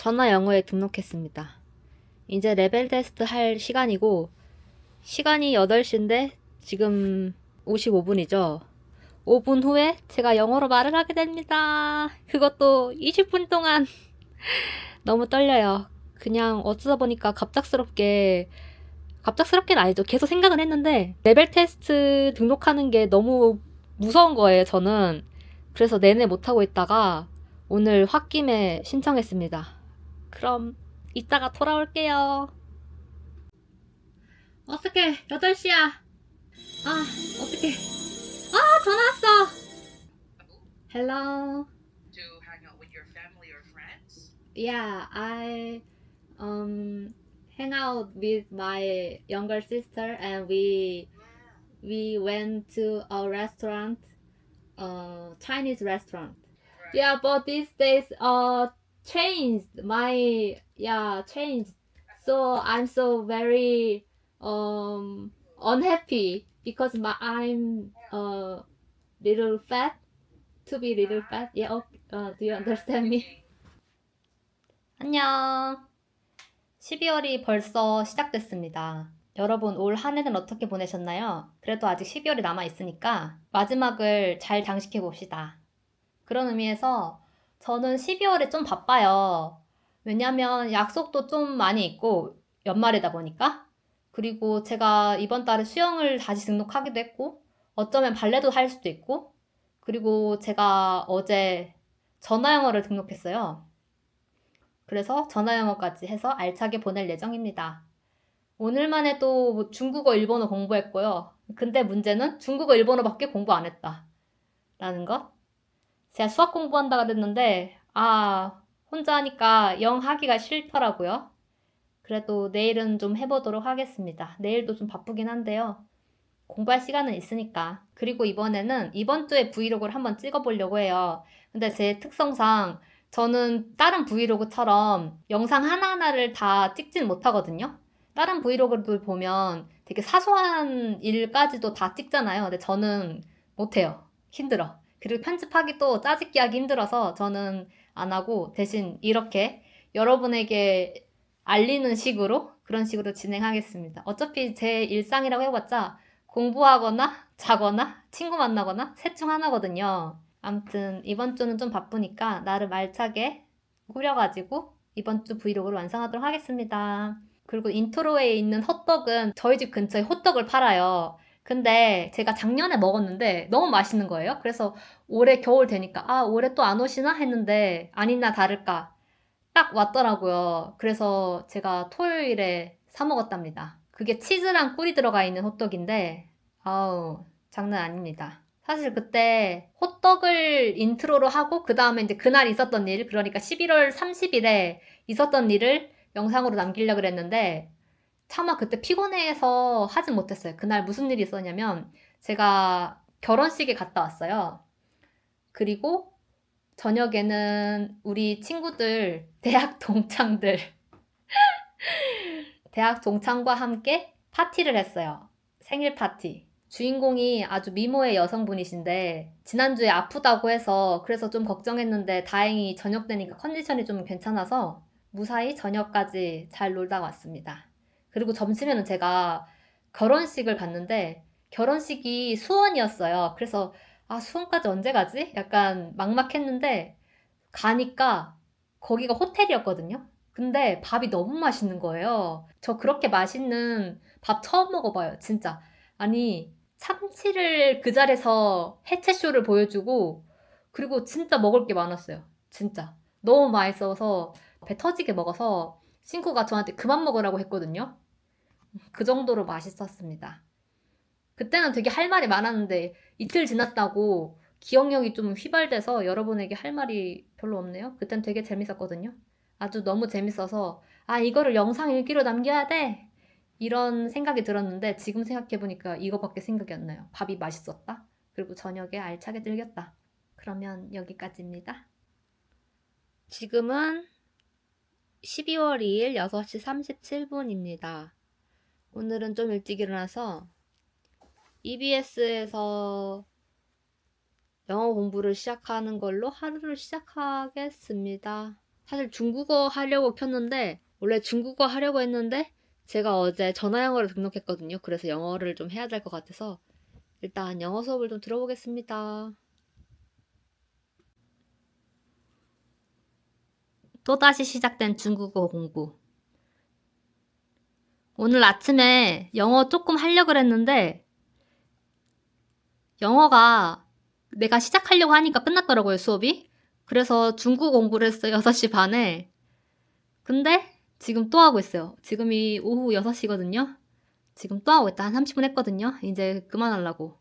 전화 영어에 등록했습니다. 이제 레벨 테스트 할 시간이고, 시간이 8시인데 지금 55분이죠. 5분 후에 제가 영어로 말을 하게 됩니다. 그것도 20분 동안 너무 떨려요. 그냥 어쩌다 보니까 갑작스럽게 갑작스럽게는 아니죠. 계속 생각은 했는데 레벨 테스트 등록하는 게 너무 무서운 거예요, 저는. 그래서 내내 못 하고 있다가 오늘 홧김에 신청했습니다. 그럼 이따가 돌아올게요. 어떡해, 8시야. 아, 어떡해. 아, 전화 왔어. Hello. to hang out with your family or friends? Yeah, I um hang out with my younger sister and we we went to a restaurant, uh Chinese restaurant. Yeah, but these days uh changed my yeah changed. So I'm so very um unhappy because my I'm a little fat to be little fat. Yeah, okay. uh, do you understand me? 안녕. 12월이 벌써 시작됐습니다. 여러분 올 한 해는 어떻게 보내셨나요? 그래도 아직 12월이 남아 있으니까 마지막을 잘 장식해 봅시다. 그런 의미에서 저는 12월에 좀 바빠요. 왜냐면 약속도 좀 많이 있고 연말이다 보니까 그리고 제가 이번 달에 수영을 다시 등록하기도 했고 어쩌면 발레도 할 수도 있고 그리고 제가 어제 전화 영어를 등록했어요. 그래서 전화 영어까지 해서 알차게 보낼 예정입니다. 오늘만 해도 뭐 중국어, 일본어 공부했고요. 근데 문제는 중국어, 일본어밖에 공부 안 했다. 라는 것. 제가 수학 공부한다 그랬는데, 아, 혼자 하니까 영 하기가 싫더라고요. 그래도 내일은 좀 해보도록 하겠습니다. 내일도 좀 바쁘긴 한데요. 공부할 시간은 있으니까. 그리고 이번에는 이번 주에 브이로그를 한번 찍어보려고 해요. 근데 제 특성상 저는 다른 브이로그처럼 영상 하나하나를 다 찍진 못하거든요. 다른 브이로그들 보면 되게 사소한 일까지도 다 찍잖아요. 근데 저는 못해요. 힘들어. 그리고 편집하기도 짜집기 하기 힘들어서 저는 안 하고 대신 이렇게 여러분에게 알리는 식으로 그런 식으로 진행하겠습니다. 어차피 제 일상이라고 해봤자 공부하거나 자거나 친구 만나거나 셋 중 하나거든요. 암튼 이번 주는 좀 바쁘니까 나름 알차게 꾸려가지고 이번 주 브이로그를 완성하도록 하겠습니다. 그리고 인트로에 있는 헛떡은 저희 집 근처에 헛떡을 팔아요. 근데 제가 작년에 먹었는데 너무 맛있는 거예요. 그래서 올해 겨울 되니까 아 올해 또 안 오시나 했는데 아니나 다를까 딱 왔더라고요. 그래서 제가 토요일에 사 먹었답니다. 그게 치즈랑 꿀이 들어가 있는 호떡인데 아우 장난 아닙니다. 사실 그때 호떡을 인트로로 하고 그 다음에 이제 그날 있었던 일 그러니까 11월 30일에 있었던 일을 영상으로 남기려고 그랬는데 차마 그때 피곤해서 하진 못했어요. 그날 무슨 일이 있었냐면 제가 결혼식에 갔다 왔어요. 그리고 저녁에는 우리 친구들, 대학 동창들, 대학 동창과 함께 파티를 했어요. 생일 파티. 주인공이 아주 미모의 여성분이신데 지난주에 아프다고 해서 그래서 좀 걱정했는데 다행히 저녁 되니까 컨디션이 좀 괜찮아서 무사히 저녁까지 잘 놀다 왔습니다. 그리고 점심에는 제가 결혼식을 갔는데 결혼식이 수원이었어요. 그래서 아 수원까지 언제 가지? 약간 막막했는데 가니까 거기가 호텔이었거든요. 근데 밥이 너무 맛있는 거예요. 저 그렇게 맛있는 밥 처음 먹어봐요. 진짜. 아니 참치를 그 자리에서 해체쇼를 보여주고 그리고 진짜 먹을 게 많았어요. 진짜. 너무 맛있어서 배 터지게 먹어서 친구가 저한테 그만 먹으라고 했거든요. 그 정도로 맛있었습니다. 그때는 되게 할 말이 많았는데 이틀 지났다고 기억력이 좀 휘발돼서 여러분에게 할 말이 별로 없네요. 그땐 되게 재밌었거든요. 아주 너무 재밌어서 아 이거를 영상 일기로 남겨야 돼 이런 생각이 들었는데 지금 생각해보니까 이거밖에 생각이 안 나요. 밥이 맛있었다. 그리고 저녁에 알차게 즐겼다. 그러면 여기까지입니다. 지금은 12월 2일 6시 37분입니다. 오늘은 좀 일찍 일어나서 EBS에서 영어 공부를 시작하는 걸로 하루를 시작하겠습니다. 사실 중국어 하려고 켰는데 원래 중국어 하려고 했는데 제가 어제 전화 영어를 등록했거든요. 그래서 영어를 좀 해야 될 것 같아서 일단 영어 수업을 좀 들어보겠습니다. 또다시 시작된 중국어 공부. 오늘 아침에 영어 조금 하려고 했는데 영어가 내가 시작하려고 하니까 끝났더라고요, 수업이. 그래서 중국 공부를 했어요, 6시 반에. 근데 지금 또 하고 있어요. 지금이 오후 6시거든요. 지금 또 하고 있다. 한 30분 했거든요. 이제 그만하려고.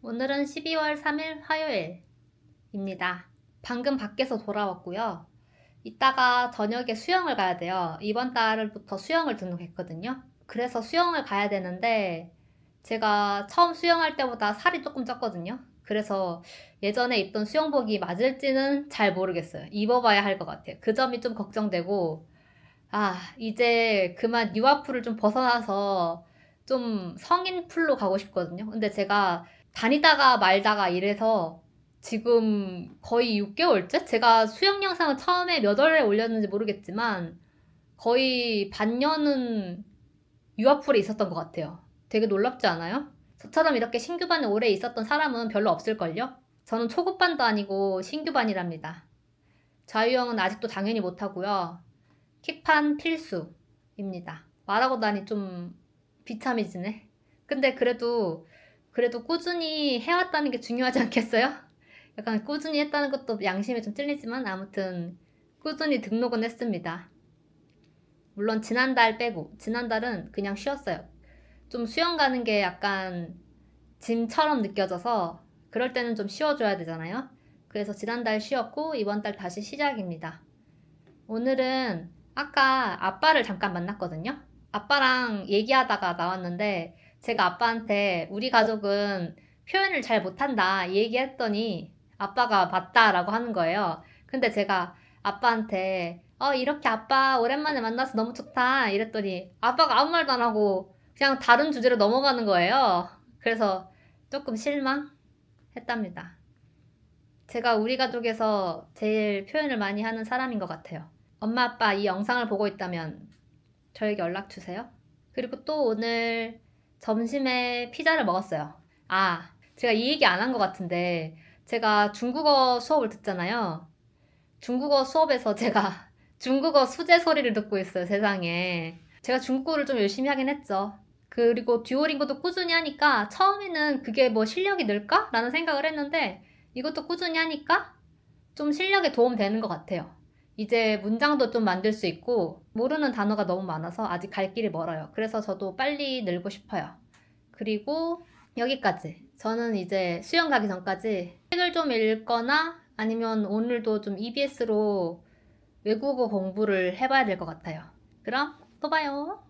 오늘은 12월 3일 화요일입니다. 방금 밖에서 돌아왔고요. 이따가 저녁에 수영을 가야 돼요. 이번 달부터 수영을 등록했거든요. 그래서 수영을 가야 되는데 제가 처음 수영할 때보다 살이 조금 쪘거든요. 그래서 예전에 입던 수영복이 맞을지는 잘 모르겠어요. 입어봐야 할 것 같아요. 그 점이 좀 걱정되고, 아, 이제 그만 유아풀을 좀 벗어나서 좀 성인 풀로 가고 싶거든요. 근데 제가 다니다가 말다가 이래서 지금 거의 6개월째? 제가 수영 영상을 처음에 몇 월에 올렸는지 모르겠지만 거의 반년은 유아풀에 있었던 것 같아요. 되게 놀랍지 않아요? 저처럼 이렇게 신규반에 오래 있었던 사람은 별로 없을걸요? 저는 초급반도 아니고 신규반이랍니다. 자유형은 아직도 당연히 못하고요. 킥판 필수입니다. 말하고 나니 좀 비참해지네. 근데 그래도 그래도 꾸준히 해왔다는 게 중요하지 않겠어요? 약간 꾸준히 했다는 것도 양심에 좀 찔리지만 아무튼 꾸준히 등록은 했습니다. 물론 지난달 빼고 지난달은 그냥 쉬었어요. 좀 수영 가는 게 약간 짐처럼 느껴져서 그럴 때는 좀 쉬어줘야 되잖아요. 그래서 지난달 쉬었고 이번 달 다시 시작입니다. 오늘은 아까 아빠를 잠깐 만났거든요. 아빠랑 얘기하다가 나왔는데 제가 아빠한테 우리 가족은 표현을 잘 못한다 얘기했더니 아빠가 맞다라고 하는 거예요. 근데 제가 아빠한테 어 이렇게 아빠 오랜만에 만나서 너무 좋다 이랬더니 아빠가 아무 말도 안 하고 그냥 다른 주제로 넘어가는 거예요. 그래서 조금 실망했답니다. 제가 우리 가족에서 제일 표현을 많이 하는 사람인 것 같아요. 엄마, 아빠 이 영상을 보고 있다면 저에게 연락 주세요. 그리고 또 오늘 점심에 피자를 먹었어요. 아, 제가 이 얘기 안 한 것 같은데 제가 중국어 수업을 듣잖아요. 중국어 수업에서 제가 중국어 수제 소리를 듣고 있어요, 세상에. 제가 중국어를 좀 열심히 하긴 했죠. 그리고 듀오링고도 꾸준히 하니까 처음에는 그게 뭐 실력이 늘까? 라는 생각을 했는데 이것도 꾸준히 하니까 좀 실력에 도움 되는 것 같아요. 이제 문장도 좀 만들 수 있고 모르는 단어가 너무 많아서 아직 갈 길이 멀어요. 그래서 저도 빨리 늘고 싶어요. 그리고 여기까지. 저는 이제 수영 가기 전까지 책을 좀 읽거나 아니면 오늘도 좀 EBS로 외국어 공부를 해봐야 될 것 같아요. 그럼 또 봐요.